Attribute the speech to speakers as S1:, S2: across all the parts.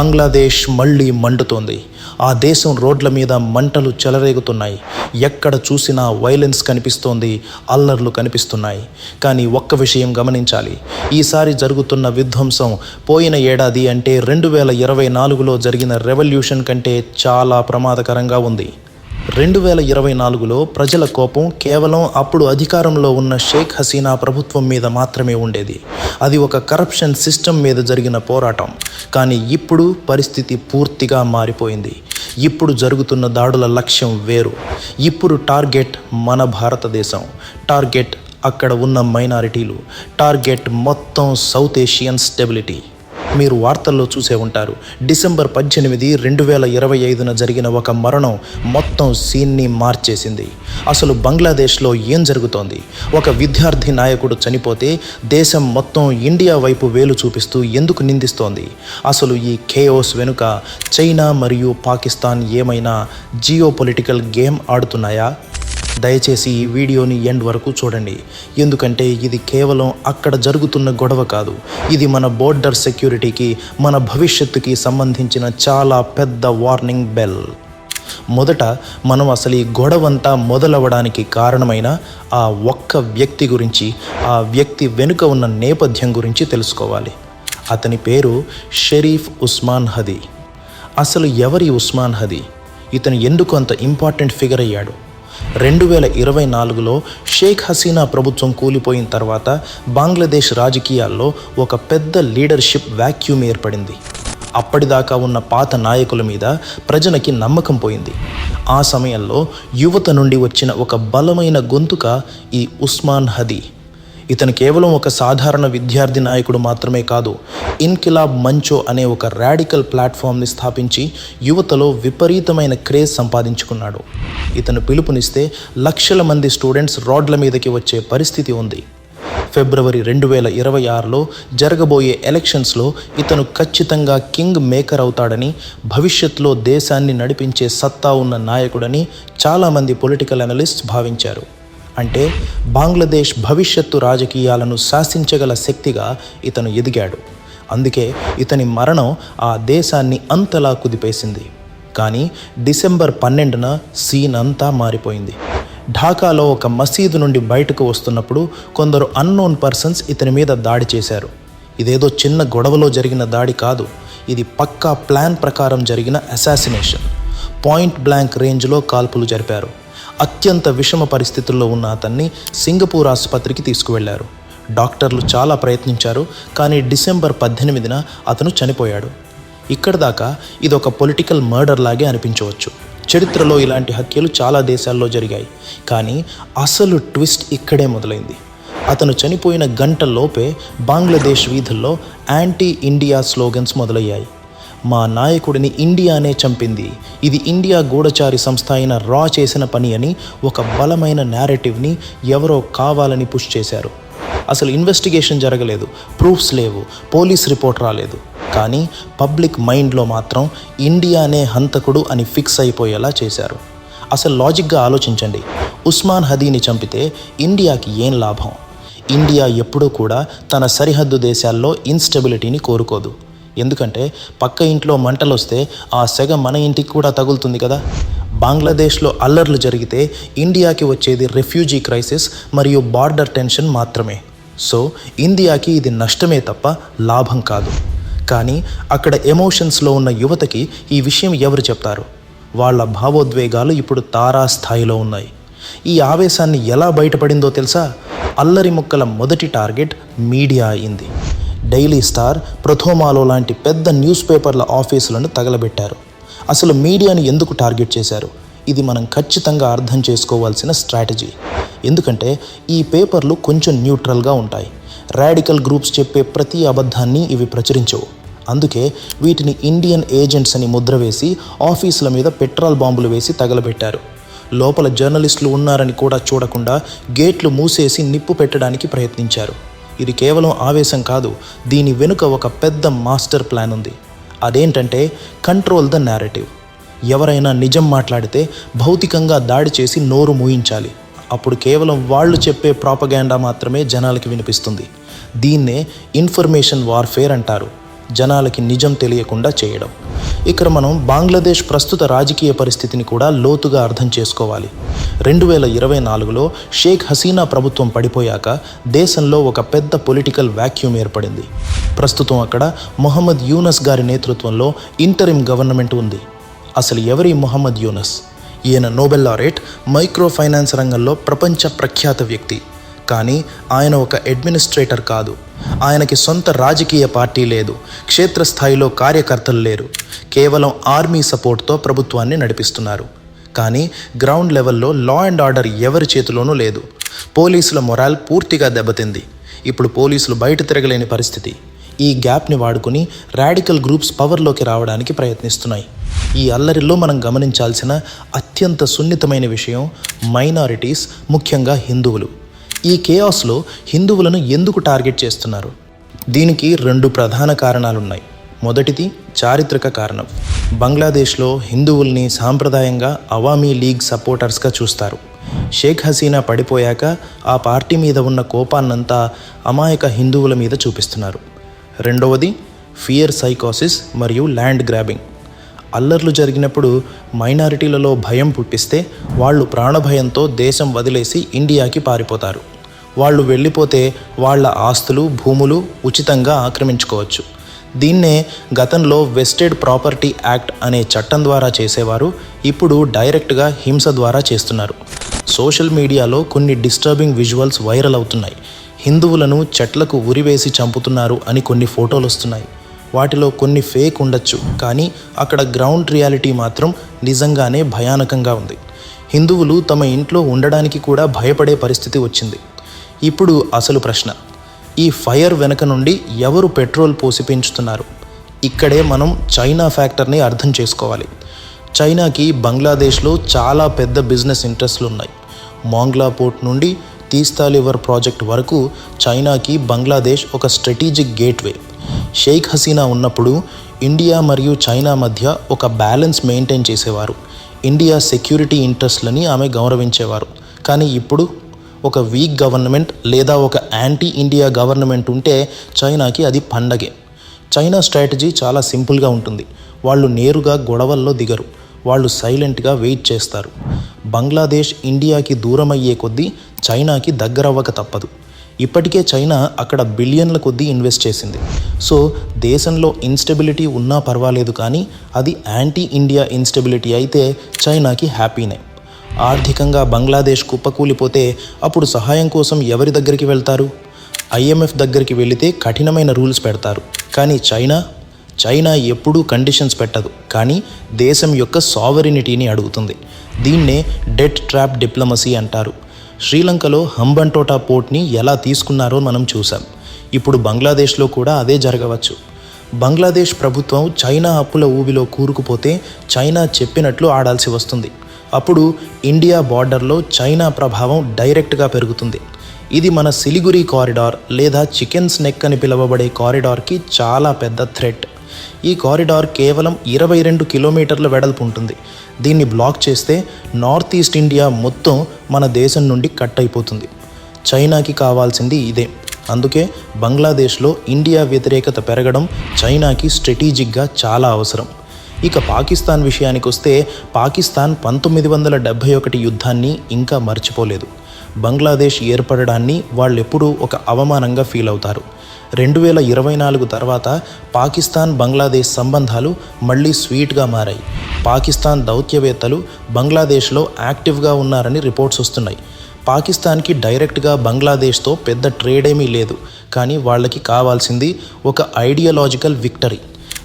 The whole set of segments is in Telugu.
S1: బంగ్లాదేశ్ మళ్ళీ మండుతోంది. ఆ దేశం రోడ్ల మీద మంటలు చెలరేగుతున్నాయి. ఎక్కడ చూసినా వైలెన్స్ కనిపిస్తోంది అల్లర్లు కనిపిస్తున్నాయి. కానీ ఒక్క విషయం గమనించాలి. ఈసారి జరుగుతున్న విధ్వంసం పోయిన ఏడాది అంటే రెండు వేల ఇరవై నాలుగులో జరిగిన రెవల్యూషన్ కంటే చాలా ప్రమాదకరంగా ఉంది. రెండు వేల ఇరవై నాలుగులో ప్రజల కోపం కేవలం అప్పుడు అధికారంలో ఉన్న షేక్ హసీనా ప్రభుత్వం మీద మాత్రమే ఉండేది. అది ఒక కరప్షన్ సిస్టమ్ మీద జరిగిన పోరాటం. కానీ ఇప్పుడు పరిస్థితి పూర్తిగా మారిపోయింది. ఇప్పుడు జరుగుతున్న దాడుల లక్ష్యం వేరు. ఇప్పుడు టార్గెట్ మన భారతదేశం. టార్గెట్ అక్కడ ఉన్న మైనారిటీలు. టార్గెట్ మొత్తం సౌత్ ఏషియన్ స్టెబిలిటీ. మీరు వార్తల్లో చూసే ఉంటారు. డిసెంబర్ పద్దెనిమిది రెండు వేల ఇరవై ఐదున జరిగిన ఒక మరణం మొత్తం సీన్ని మార్చేసింది. అసలు బంగ్లాదేశ్లో ఏం జరుగుతోంది? ఒక విద్యార్థి నాయకుడు చనిపోతే దేశం మొత్తం ఇండియా వైపు వేలు చూపిస్తూ ఎందుకు నిందిస్తోంది? అసలు ఈ కేఓస్ వెనుక చైనా మరియు పాకిస్తాన్ ఏమైనా జియో పొలిటికల్ గేమ్ ఆడుతున్నాయా? దయచేసి ఈ వీడియోని ఎండ్ వరకు చూడండి. ఎందుకంటే ఇది కేవలం అక్కడ జరుగుతున్న గొడవ కాదు. ఇది మన బోర్డర్ సెక్యూరిటీకి మన భవిష్యత్తుకి సంబంధించిన చాలా పెద్ద వార్నింగ్ బెల్. మొదట మనం అసలు ఈ గొడవంతా మొదలవడానికి కారణమైన ఆ ఒక్క వ్యక్తి గురించి ఆ వ్యక్తి వెనుక ఉన్న నేపథ్యం గురించి తెలుసుకోవాలి. అతని పేరు షరీఫ్ ఉస్మాన్ హదీ. అసలు ఎవరి ఉస్మాన్ హదీ? ఇతను ఎందుకు అంత ఇంపార్టెంట్ ఫిగర్ అయ్యాడు? రెండు వేల ఇరవై నాలుగులో షేక్ హసీనా ప్రభుత్వం కూలిపోయిన తర్వాత బంగ్లాదేశ్ రాజకీయాల్లో ఒక పెద్ద లీడర్షిప్ వ్యాక్యూమ్ ఏర్పడింది. అప్పటిదాకా ఉన్న పాత నాయకుల మీద ప్రజలకి నమ్మకం పోయింది. ఆ సమయంలో యువత నుండి వచ్చిన ఒక బలమైన గొంతుక ఈ ఉస్మాన్ హదీ. ఇతను కేవలం ఒక సాధారణ విద్యార్థి నాయకుడు మాత్రమే కాదు ఇన్కిలాబ్ మంచో అనే ఒక రాడికల్ ప్లాట్ఫామ్ని స్థాపించి యువతలో విపరీతమైన క్రేజ్ సంపాదించుకున్నాడు. ఇతను పిలుపునిస్తే లక్షల మంది స్టూడెంట్స్ రోడ్ల మీదకి వచ్చే పరిస్థితి ఉంది. ఫిబ్రవరి రెండు వేల ఇరవై ఆరులో జరగబోయే ఎలక్షన్స్లో ఇతను ఖచ్చితంగా కింగ్ మేకర్ అవుతాడని భవిష్యత్తులో దేశాన్ని నడిపించే సత్తా ఉన్న నాయకుడని చాలామంది పొలిటికల్ అనలిస్ట్ భావించారు. అంటే బంగ్లాదేశ్ భవిష్యత్తు రాజకీయాలను శాసించగల శక్తిగా ఇతను ఎదిగాడు. అందుకే ఇతని మరణం ఆ దేశాన్ని అంతలా కుదిపేసింది. కానీ డిసెంబర్ పన్నెండున సీన్ అంతా మారిపోయింది. ఢాకాలో ఒక మసీదు నుండి బయటకు వస్తున్నప్పుడు కొందరు అన్నోన్ పర్సన్స్ ఇతని మీద దాడి చేశారు. ఇదేదో చిన్న గొడవలో జరిగిన దాడి కాదు ఇది పక్కా ప్లాన్ ప్రకారం జరిగిన అసాసినేషన్. పాయింట్ బ్లాంక్ రేంజ్లో కాల్పులు జరిపారు. అత్యంత విషమ పరిస్థితుల్లో ఉన్న అతన్ని సింగపూర్ ఆసుపత్రికి తీసుకువెళ్ళారు. డాక్టర్లు చాలా ప్రయత్నించారు కానీ డిసెంబర్ పద్దెనిమిదిన అతను చనిపోయాడు. ఇక్కడ దాకా ఇది ఒక పొలిటికల్ మర్డర్ లాగే అనిపించవచ్చు. చరిత్రలో ఇలాంటి హత్యలు చాలా దేశాల్లో జరిగాయి కానీ అసలు ట్విస్ట్ ఇక్కడే మొదలైంది. అతను చనిపోయిన గంటల్లోపే బంగ్లాదేశ్ వీధుల్లో యాంటీ ఇండియా స్లోగన్స్ మొదలయ్యాయి. మా నాయకుడిని ఇండియానే చంపింది. ఇది ఇండియా గూఢచారి సంస్థ అయిన రా చేసిన పని అని ఒక బలమైన నేరేటివ్ని ఎవరో కావాలని పుష్ చేశారు. అసలు ఇన్వెస్టిగేషన్ జరగలేదు. ప్రూఫ్స్ లేవు. పోలీస్ రిపోర్ట్ రాలేదు. కానీ పబ్లిక్ మైండ్లో మాత్రం ఇండియానే హంతకుడు అని ఫిక్స్ అయిపోయేలా చేశారు. అసలు లాజిక్గా ఆలోచించండి. ఉస్మాన్ హదీని చంపితే ఇండియాకి ఏం లాభం? ఇండియా ఎప్పుడూ కూడా తన సరిహద్దు దేశాల్లో ఇన్స్టెబిలిటీని కోరుకోదు. ఎందుకంటే పక్క ఇంట్లో మంటలు వస్తే ఆ సెగ మన ఇంటికి కూడా తగులుతుంది కదా. బంగ్లాదేశ్లో అల్లర్లు జరిగితే ఇండియాకి వచ్చేది రెఫ్యూజీ క్రైసిస్ మరియు బార్డర్ టెన్షన్ మాత్రమే. సో ఇండియాకి ఇది నష్టమే తప్ప లాభం కాదు. కానీ అక్కడ ఎమోషన్స్లో ఉన్న యువతకి ఈ విషయం ఎవరు చెప్తారు? వాళ్ళ భావోద్వేగాలు ఇప్పుడు తారా స్థాయిలో ఉన్నాయి. ఈ ఆవేశాన్ని ఎలా బయటపడిందో తెలుసా? అల్లరి ముక్కల మొదటి టార్గెట్ మీడియా అయింది. డైలీ స్టార్ ప్రథోమాలో లాంటి పెద్ద న్యూస్ పేపర్ల ఆఫీసులను తగలబెట్టారు. అసలు మీడియాని ఎందుకు టార్గెట్ చేశారు? ఇది మనం ఖచ్చితంగా అర్థం చేసుకోవాల్సిన స్ట్రాటజీ. ఎందుకంటే ఈ పేపర్లు కొంచెం న్యూట్రల్గా ఉంటాయి. రాడికల్ గ్రూప్స్ చెప్పే ప్రతి అబద్ధాన్ని ఇవి ప్రచురించవు. అందుకే వీటిని ఇండియన్ ఏజెంట్స్ అని ముద్ర వేసి ఆఫీసుల మీద పెట్రోల్ బాంబులు వేసి తగలబెట్టారు. లోపల జర్నలిస్టులు ఉన్నారని కూడా చూడకుండా గేట్లు మూసేసి నిప్పు పెట్టడానికి ప్రయత్నించారు. ఇది కేవలం ఆవేశం కాదు దీని వెనుక ఒక పెద్ద మాస్టర్ ప్లాన్ ఉంది. అదేంటంటే కంట్రోల్ ద నేరేటివ్ ఎవరైనా నిజం మాట్లాడితే భౌతికంగా దాడి చేసి నోరు మూయించాలి. అప్పుడు కేవలం వాళ్ళు చెప్పే ప్రాపగాండా మాత్రమే జనాలకి వినిపిస్తుంది. దీన్నే ఇన్ఫర్మేషన్ వార్ఫేర్ అంటారు. జనాలకి నిజం తెలియకుండా చేయడం. ఇక్కడ మనం బంగ్లాదేశ్ ప్రస్తుత రాజకీయ పరిస్థితిని కూడా లోతుగా అర్థం చేసుకోవాలి. రెండు వేల ఇరవై నాలుగులో షేక్ హసీనా ప్రభుత్వం పడిపోయాక దేశంలో ఒక పెద్ద పొలిటికల్ వాక్యూమ్ ఏర్పడింది. ప్రస్తుతం అక్కడ మొహమ్మద్ యూనస్ గారి నేతృత్వంలో ఇంటరిమ్ గవర్నమెంట్ ఉంది. అసలు ఎవరి మొహమ్మద్ యూనస్? ఈయన నోబెల్ లారేట్ మైక్రో ఫైనాన్స్ రంగంలో ప్రపంచ ప్రఖ్యాత వ్యక్తి. కానీ ఆయన ఒక అడ్మినిస్ట్రేటర్ కాదు. ఆయనకి సొంత రాజకీయ పార్టీ లేదు. క్షేత్రస్థాయిలో కార్యకర్తలు లేరు. కేవలం ఆర్మీ సపోర్ట్తో ప్రభుత్వాన్ని నడిపిస్తున్నారు. కానీ గ్రౌండ్ లెవెల్లో లా అండ్ ఆర్డర్ ఎవరి చేతిలోనూ లేదు. పోలీసుల మొరాల్ పూర్తిగా దెబ్బతింది. ఇప్పుడు పోలీసులు బయట తిరగలేని పరిస్థితి. ఈ గ్యాప్ని వాడుకుని రాడికల్ గ్రూప్స్ పవర్లోకి రావడానికి ప్రయత్నిస్తున్నాయి. ఈ అల్లరిలో మనం గమనించాల్సిన అత్యంత సున్నితమైన విషయం మైనారిటీస్ ముఖ్యంగా హిందువులు. ఈ కేయాస్లో హిందువులను ఎందుకు టార్గెట్ చేస్తున్నారు? దీనికి రెండు ప్రధాన కారణాలున్నాయి. మొదటిది చారిత్రక కారణం. బంగ్లాదేశ్లో హిందువుల్ని సాంప్రదాయంగా అవామీ లీగ్ సపోర్టర్స్గా చూస్తారు. షేక్ హసీనా పడిపోయాక ఆ పార్టీ మీద ఉన్న కోపాన్నంతా అమాయక హిందువుల మీద చూపిస్తున్నారు. రెండవది ఫియర్ సైకోసిస్ మరియు ల్యాండ్ గ్రాబింగ్. అల్లర్లు జరిగినప్పుడు మైనారిటీలలో భయం పుట్టిస్తే వాళ్ళు ప్రాణభయంతో దేశం వదిలేసి ఇండియాకి పారిపోతారు. వాళ్ళు వెళ్ళిపోతే వాళ్ళ ఆస్తులు భూములు ఉచితంగా ఆక్రమించుకోవచ్చు. దీన్నే గతంలో వెస్టెడ్ ప్రాపర్టీ యాక్ట్ అనే చట్టం ద్వారా చేసేవారు ఇప్పుడు డైరెక్ట్గా హింస ద్వారా చేస్తున్నారు. సోషల్ మీడియాలో కొన్ని డిస్టర్బింగ్ విజువల్స్ వైరల్ అవుతున్నాయి. హిందువులను చెట్లకు ఉరివేసి చంపుతున్నారు అని కొన్ని ఫోటోలు వస్తున్నాయి వాటిలో కొన్ని ఫేక్ ఉండొచ్చు కానీ అక్కడ గ్రౌండ్ రియాలిటీ మాత్రం నిజంగానే భయానకంగా ఉంది. హిందువులు తమ ఇంట్లో ఉండడానికి కూడా భయపడే పరిస్థితి వచ్చింది. ఇప్పుడు అసలు ప్రశ్న. ఈ ఫైర్ వెనక నుండి ఎవరు పెట్రోల్ పోసి పెంచుతున్నారు? ఇక్కడే మనం చైనా ఫ్యాక్టర్ని అర్థం చేసుకోవాలి. చైనాకి బంగ్లాదేశ్లో చాలా పెద్ద బిజినెస్ ఇంట్రెస్ట్లు ఉన్నాయి. మాంగ్లా పోర్ట్ నుండి తీస్తా లివర్ ప్రాజెక్ట్ వరకు చైనాకి బంగ్లాదేశ్ ఒక స్ట్రాటజిక్ గేట్వే. షేక్ హసీనా ఉన్నప్పుడు ఇండియా మరియు చైనా మధ్య ఒక బ్యాలెన్స్ మెయింటైన్ చేసేవారు. ఇండియా సెక్యూరిటీ ఇంట్రెస్ట్లని ఆమె గౌరవించేవారు. కానీ ఇప్పుడు ఒక వీక్ గవర్నమెంట్ లేదా ఒక యాంటీ ఇండియా గవర్నమెంట్ ఉంటే చైనాకి అది పండగే. చైనా స్ట్రాటజీ చాలా సింపుల్గా ఉంటుంది. వాళ్ళు నేరుగా గొడవల్లో దిగరు. వాళ్ళు సైలెంట్గా వెయిట్ చేస్తారు. బంగ్లాదేశ్ ఇండియాకి దూరం అయ్యే కొద్దీ చైనాకి దగ్గరవ్వక తప్పదు. ఇప్పటికే చైనా అక్కడ బిలియన్ల కొద్దీ ఇన్వెస్ట్ చేసింది. సో దేశంలో ఇన్స్టెబిలిటీ ఉన్నా పర్వాలేదు కానీ అది యాంటీ ఇండియా ఇన్స్టెబిలిటీ అయితే చైనాకి హ్యాపీనే. ఆర్థికంగా బంగ్లాదేశ్ కుప్పకూలిపోతే అప్పుడు సహాయం కోసం ఎవరి దగ్గరికి వెళ్తారు? ఐఎంఎఫ్ దగ్గరికి వెళితే కఠినమైన రూల్స్ పెడతారు. కానీ చైనా? చైనా ఎప్పుడూ కండిషన్స్ పెట్టదు. కానీ దేశం యొక్క సావరినిటీని అడుగుతుంది. దీన్నే డెట్ ట్రాప్ డిప్లొమసీ అంటారు. శ్రీలంకలో హంబంటోటా పోర్ట్ని ఎలా తీసుకున్నారో మనం చూసాం ఇప్పుడు బంగ్లాదేశ్లో కూడా అదే జరగవచ్చు. బంగ్లాదేశ్ ప్రభుత్వం చైనా అప్పుల ఊబిలో కూరుకుపోతే చైనా చెప్పినట్లు ఆడాల్సి వస్తుంది. అప్పుడు ఇండియా బార్డర్లో చైనా ప్రభావం డైరెక్ట్గా పెరుగుతుంది. ఇది మన సిలిగురి కారిడార్ లేదా చికెన్స్ నెక్ అని పిలువబడే కారిడార్కి చాలా పెద్ద థ్రెట్. ఈ కారిడార్ కేవలం ఇరవై రెండు కిలోమీటర్ల వెడల్పు ఉంటుంది. దీన్ని బ్లాక్ చేస్తే నార్త్ ఈస్ట్ ఇండియా మొత్తం మన దేశం నుండి కట్ అయిపోతుంది. చైనాకి కావాల్సింది ఇదే. అందుకే బంగ్లాదేశ్లో ఇండియా వ్యతిరేకత పెరగడం చైనాకి స్ట్రాటజిక్గా చాలా అవసరం. ఇక పాకిస్తాన్ విషయానికి వస్తే పాకిస్తాన్ పంతొమ్మిది వందల డెబ్భై ఒకటి యుద్ధాన్ని ఇంకా మర్చిపోలేదు. బంగ్లాదేశ్ ఏర్పడడాన్ని వాళ్ళెప్పుడూ ఒక అవమానంగా ఫీల్ అవుతారు. రెండు వేల ఇరవై నాలుగు తర్వాత పాకిస్తాన్ బంగ్లాదేశ్ సంబంధాలు మళ్ళీ స్వీట్గా మారాయి. పాకిస్తాన్ దౌత్యవేత్తలు బంగ్లాదేశ్లో యాక్టివ్గా ఉన్నారని రిపోర్ట్స్ వస్తున్నాయి. పాకిస్తాన్కి డైరెక్ట్గా బంగ్లాదేశ్తో పెద్ద ట్రేడ్ ఏమీ లేదు కానీ వాళ్ళకి కావాల్సింది ఒక ఐడియాలజికల్ విక్టరీ.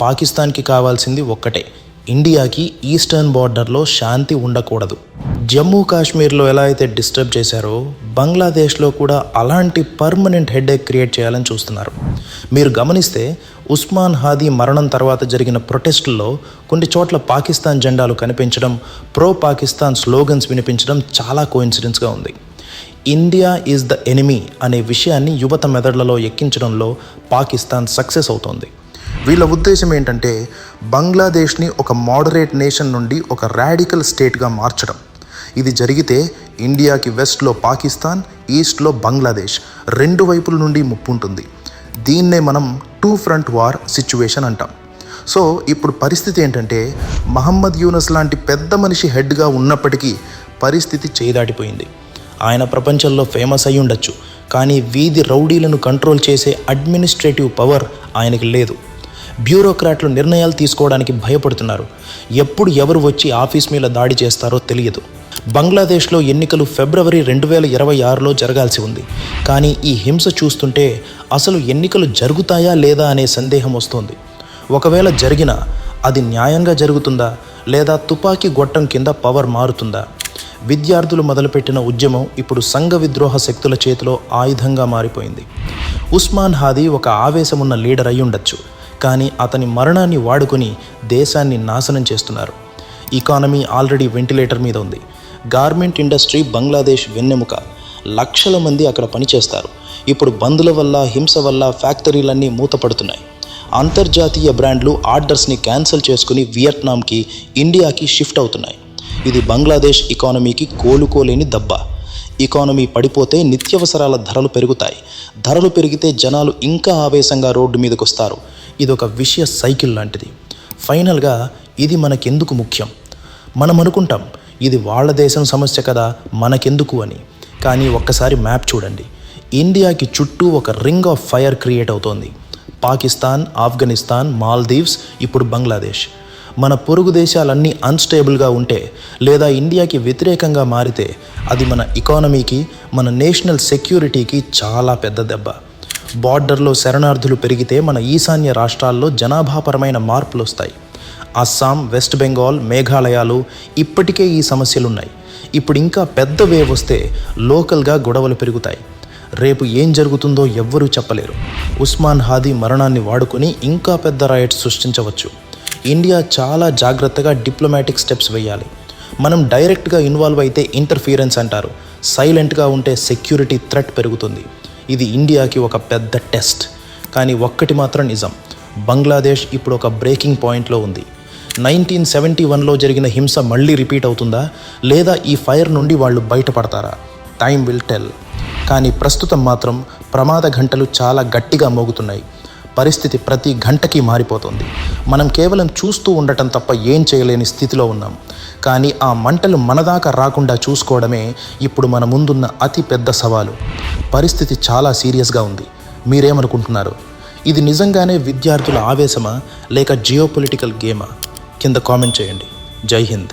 S1: పాకిస్తాన్కి కావాల్సింది ఒక్కటే ఇండియాకి ఈస్టర్న్ బార్డర్లో శాంతి ఉండకూడదు. జమ్మూ కాశ్మీర్లో ఎలా అయితే డిస్టర్బ్ చేశారో బంగ్లాదేశ్లో కూడా అలాంటి పర్మనెంట్ హెడేక్ క్రియేట్ చేయాలని చూస్తున్నారు. మీరు గమనిస్తే ఉస్మాన్ హాదీ మరణం తర్వాత జరిగిన ప్రొటెస్టుల్లో కొన్ని చోట్ల పాకిస్తాన్ జెండాలు కనిపించడం ప్రో పాకిస్తాన్ స్లోగన్స్ వినిపించడం చాలా కోయిన్సిడెన్స్గా ఉంది. ఇండియా ఈజ్ ద ఎనిమీ అనే విషయాన్ని యువత మెదడులలో ఎక్కించడంలో పాకిస్తాన్ సక్సెస్ అవుతోంది. వీళ్ళ ఉద్దేశం ఏంటంటే బంగ్లాదేశ్ని ఒక మోడరేట్ నేషన్ నుండి ఒక రాడికల్ స్టేట్గా మార్చడం. ఇది జరిగితే ఇండియాకి వెస్ట్లో పాకిస్తాన్ ఈస్ట్లో బంగ్లాదేశ్ రెండు వైపుల నుండి ముప్పు ఉంటుంది దీన్నే మనం టూ ఫ్రంట్ వార్ సిచ్యువేషన్ అంటాం. సో ఇప్పుడు పరిస్థితి ఏంటంటే మహమ్మద్ యూనస్ లాంటి పెద్ద మనిషి హెడ్గా ఉన్నప్పటికీ పరిస్థితి చేదాటిపోయింది. ఆయన ప్రపంచంలో ఫేమస్ అయి ఉండొచ్చు కానీ వీధి రౌడీలను కంట్రోల్ చేసే అడ్మినిస్ట్రేటివ్ పవర్ ఆయనకి లేదు. బ్యూరోక్రాట్లు నిర్ణయాలు తీసుకోవడానికి భయపడుతున్నారు. ఎప్పుడు ఎవరు వచ్చి ఆఫీస్ మీద దాడి చేస్తారో తెలియదు. బంగ్లాదేశ్లో ఎన్నికలు ఫిబ్రవరి రెండు వేల ఇరవై ఆరులో జరగాల్సి ఉంది. కానీ ఈ హింస చూస్తుంటే అసలు ఎన్నికలు జరుగుతాయా లేదా అనే సందేహం వస్తోంది. ఒకవేళ జరిగినా అది న్యాయంగా జరుగుతుందా లేదా తుపాకీ గొట్టం కింద పవర్ మారుతుందా? విద్యార్థులు మొదలుపెట్టిన ఉద్యమం ఇప్పుడు సంఘ విద్రోహ శక్తుల చేతిలో ఆయుధంగా మారిపోయింది. ఉస్మాన్ హాదీ ఒక ఆవేశమున్న లీడర్ అయి ఉండొచ్చు. కానీ అతని మరణాన్ని వాడుకొని దేశాన్ని నాశనం చేస్తున్నారు. ఎకానమీ ఆల్రెడీ వెంటిలేటర్ మీద ఉంది. గార్మెంట్ ఇండస్ట్రీ బంగ్లాదేశ్ వెన్నెముక. లక్షల మంది అక్కడ పనిచేస్తారు. ఇప్పుడు బందుల వల్ల హింస వల్ల ఫ్యాక్టరీలన్నీ మూతపడుతున్నాయి. అంతర్జాతీయ బ్రాండ్లు ఆర్డర్స్ని క్యాన్సిల్ చేసుకుని వియట్నాంకి ఇండియాకి షిఫ్ట్ అవుతున్నాయి. ఇది బంగ్లాదేశ్ ఎకానమీకి కోలుకోలేని దెబ్బ. ఎకానమీ పడిపోతే నిత్యవసరాల ధరలు పెరుగుతాయి. ధరలు పెరిగితే జనాలు ఇంకా ఆవేశంగా రోడ్డు మీదకు వస్తారు ఇది ఒక విషయ సైకిల్ లాంటిది. ఫైనల్గా ఇది మనకెందుకు ముఖ్యం? మనం అనుకుంటాం ఇది వాళ్ళ దేశం సమస్య కదా మనకెందుకు అని. కానీ ఒక్కసారి మ్యాప్ చూడండి. ఇండియాకి చుట్టూ ఒక రింగ్ ఆఫ్ ఫైర్ క్రియేట్ అవుతోంది. పాకిస్తాన్ ఆఫ్ఘనిస్తాన్ మాల్దీవ్స్ ఇప్పుడు బంగ్లాదేశ్. మన పొరుగు దేశాలన్నీ అన్స్టేబుల్గా ఉంటే లేదా ఇండియాకి వ్యతిరేకంగా మారితే అది మన ఎకానమీకి మన నేషనల్ సెక్యూరిటీకి చాలా పెద్ద దెబ్బ. బార్డర్లో శరణార్థులు పెరిగితే మన ఈశాన్య రాష్ట్రాల్లో జనాభాపరమైన మార్పులు వస్తాయి అస్సాం వెస్ట్ బెంగాల్ మేఘాలయాలు ఇప్పటికే ఈ సమస్యలు ఉన్నాయి ఇప్పుడు ఇంకా పెద్ద వేవ్ వస్తే లోకల్గా గొడవలు పెరుగుతాయి. రేపు ఏం జరుగుతుందో ఎవ్వరూ చెప్పలేరు. ఉస్మాన్ హాదీ మరణాన్ని వాడుకొని ఇంకా పెద్ద రైట్స్ సృష్టించవచ్చు. ఇండియా చాలా జాగ్రత్తగా డిప్లొమాటిక్ స్టెప్స్ వేయాలి. మనం డైరెక్ట్గా ఇన్వాల్వ్ అయితే ఇంటర్ఫీరెన్స్ అంటారు. సైలెంట్గా ఉంటే సెక్యూరిటీ థ్రెట్ పెరుగుతుంది. ఇది ఇండియాకి ఒక పెద్ద టెస్ట్ కానీ ఒక్కటి మాత్రం నిజం. బంగ్లాదేశ్ ఇప్పుడు ఒక బ్రేకింగ్ పాయింట్లో ఉంది. నైన్టీన్ సెవెంటీ వన్లో జరిగిన హింస మళ్ళీ రిపీట్ అవుతుందా? లేదా ఈ ఫైర్ నుండి వాళ్ళు బయటపడతారా? Time will tell. కానీ ప్రస్తుతం మాత్రం ప్రమాద గంటలు చాలా గట్టిగా మోగుతున్నాయి. పరిస్థితి ప్రతి గంటకి మారిపోతుంది. మనం కేవలం చూస్తూ ఉండటం తప్ప ఏం చేయలేని స్థితిలో ఉన్నాం. కానీ ఆ మంటలు మనదాకా రాకుండా చూసుకోవడమే ఇప్పుడు మన ముందున్న అతి పెద్ద సవాలు. పరిస్థితి చాలా సీరియస్గా ఉంది. మీరేమనుకుంటున్నారు? ఇది నిజంగానే విద్యార్థుల ఆవేశమా? లేక జియోపొలిటికల్ గేమా? కింద కామెంట్ చేయండి. జై హింద్.